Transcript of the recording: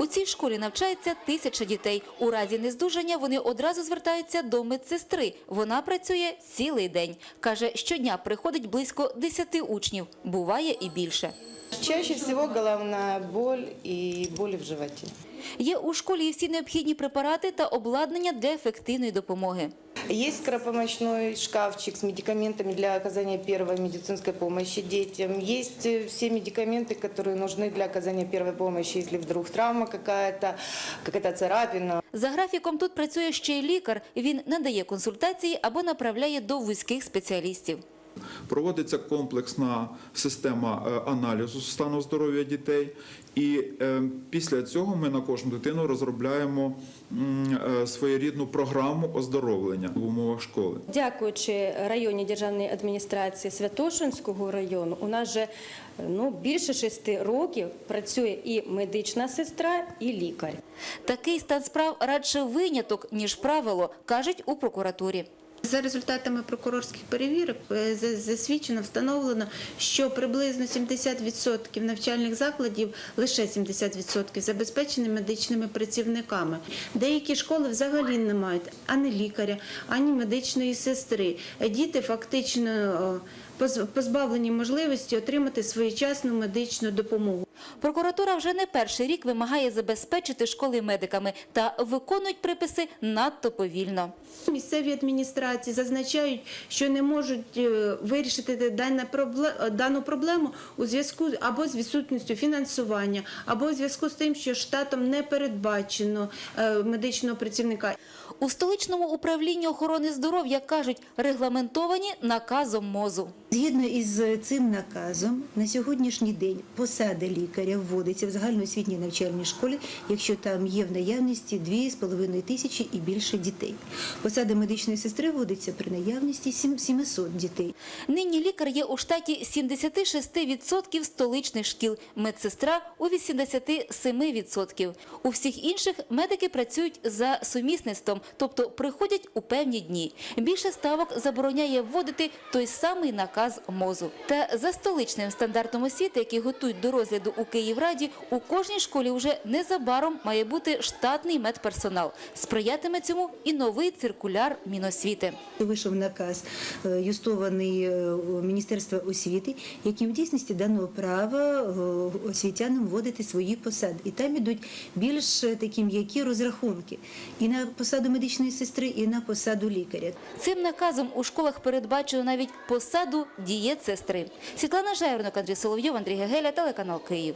У цій школі навчається тисяча дітей. У разі нездужання вони одразу звертаються до медсестри. Вона працює цілий день. Каже, щодня приходить близько 10 учнів, буває і більше. Чаще всього головна боль і болі в животі. Є у школі всі необхідні препарати та обладнання для ефективної допомоги. Есть скоропомощной шкафчик с медикаментами для оказания первой медицинской помощи детям. Есть э, все медикаменты, которые нужны для оказания первой помощи, если вдруг травма какая-то, какая-то царапина. За графіком тут працює ще й лікар. Він надає консультації або направляє до вузьких спеціалістів. Проводиться комплексна система е, аналізу стану здоров'я дітей, і е, після цього ми на кожну дитину розробляємо е, своєрідну програму оздоровлення в умовах школи. Дякуючи районній державній адміністрації Святошинського району, у нас вже ну, більше шести років працює і медична сестра, і лікар. Такий стан справ радше виняток, ніж правило, кажуть у прокуратурі. За результатами прокурорських перевірок е, засвідчено, встановлено, що приблизно 70% навчальних закладів, лише 70% забезпечені медичними працівниками. Деякі школи взагалі не мають ані лікаря, ані медичної сестри. Діти фактично позбавлені можливості отримати своєчасну медичну допомогу. Прокуратура вже не перший рік вимагає забезпечити школи медиками та виконують приписи надто повільно. Місцеві адміністрації зазначають, що не можуть е, вирішити дану проблему у зв'язку або з відсутністю фінансування, або у зв'язку з тим, що штатом не передбачено е, медичного працівника. У столичному управлінні охорони здоров'я кажуть, регламентовані наказом МОЗу. Згідно із цим наказом, на сьогоднішній день посада лікаря вводиться в загальноосвітній навчальній школі, якщо там є в наявності 2,5 тисячі і більше дітей. Посада медичної сестри вводиться при наявності сім- 700 дітей. Нині лікар є у штаті 76% столичних шкіл, медсестра у 87%. У всіх інших медики працюють за сумісництвом, тобто приходять у певні дні. Більше ставок забороняє вводити той самий наказ МОЗу. Та за столичним стандартом освіти, який готують до розгляду у Київраді, у кожній школі вже незабаром має бути штатний медперсонал. Сприятиме цьому і новий циркуляр Міносвіти. Вийшов наказ е, юстований е, Міністерства освіти, яким в дійсності дано право е, освітянам вводити свої посади. І там ідуть більш такі м'які розрахунки і на посаду медичної сестри, і на посаду лікаря. Цим наказом у школах передбачено навіть посаду дієтсестри. Світлана Жайворонок, Андрій Соловйов, Андрій Гегеля, телеканал Київ.